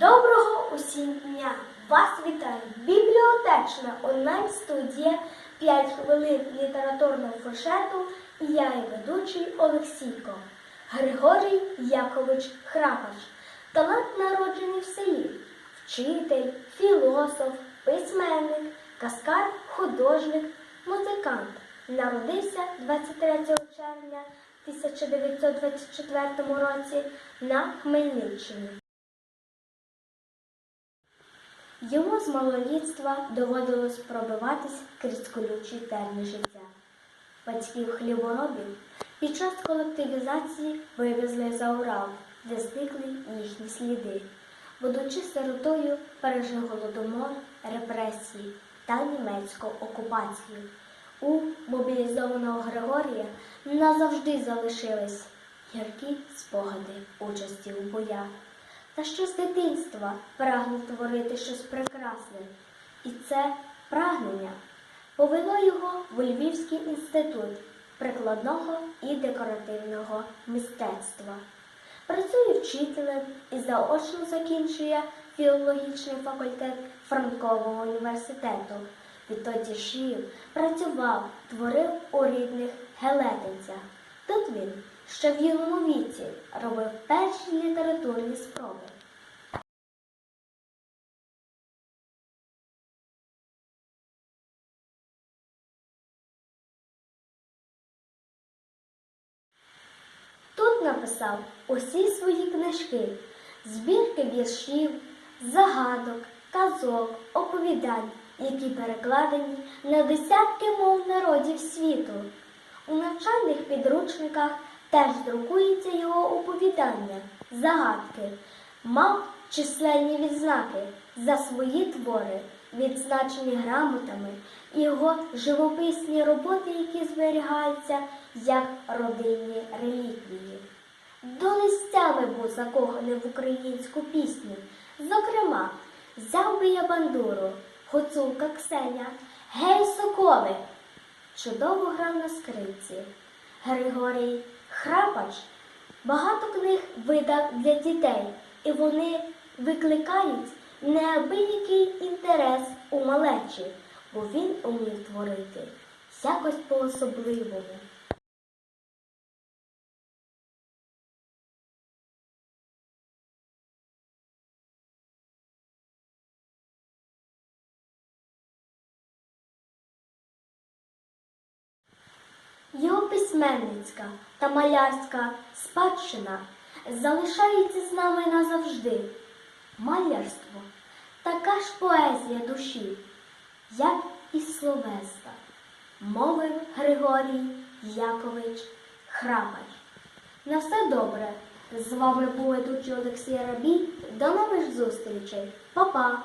Доброго усім дня! Вас вітає бібліотечна онлайн-студія 5 хвилин літературного фуршету і я і ведучий Олексійко. Григорій Якович Храпач. Талант народжений в селі. Вчитель, філософ, письменник, каскар, художник, музикант. Народився 23 червня 1924 році на Хмельниччині. Йому з малолітства доводилось пробиватись крізь колючі терни життя. Батьків хліборобів під час колективізації вивезли за Урал, де зникли їхні сліди. Будучи сиротою, пережив голодомор, репресії та німецьку окупацію. У мобілізованого Григорія назавжди залишились гіркі спогади участі у боях. Та ще з дитинства прагнув творити щось прекрасне. І це прагнення повело його в Львівський інститут прикладного і декоративного мистецтва. Працює вчителем і заочно закінчує філологічний факультет Франкового університету. Відтоді жив, працював, творив у рідних Гелетинцях. Тут він ще в юному віці робив перші літературні спроби. Тут написав усі свої книжки, збірки віршів, загадок, казок, оповідань, які перекладені на десятки мов народів світу. У навчальних підручниках теж друкується його оповідання, загадки, мав численні відзнаки за свої твори, відзначені грамотами, його живописні роботи, які зберігаються як родинні реліквії. До листями був закоханий в українську пісню. Зокрема, взяв би я бандуру, гуцулка Ксеня, гей соколи. Чудово грав на скрипці. Григорій Храпач багато книг видав для дітей, і вони викликають неабиякий інтерес у малечі, бо він умів творити якось по-особливому. Письменницька та малярська спадщина залишається з нами назавжди. Малярство така ж поезія душі, як і словеста, мовив Григорій Якович Храпач. На все добре. З вами був ведучий Олексій Рабій. До нових зустрічей. Па-па!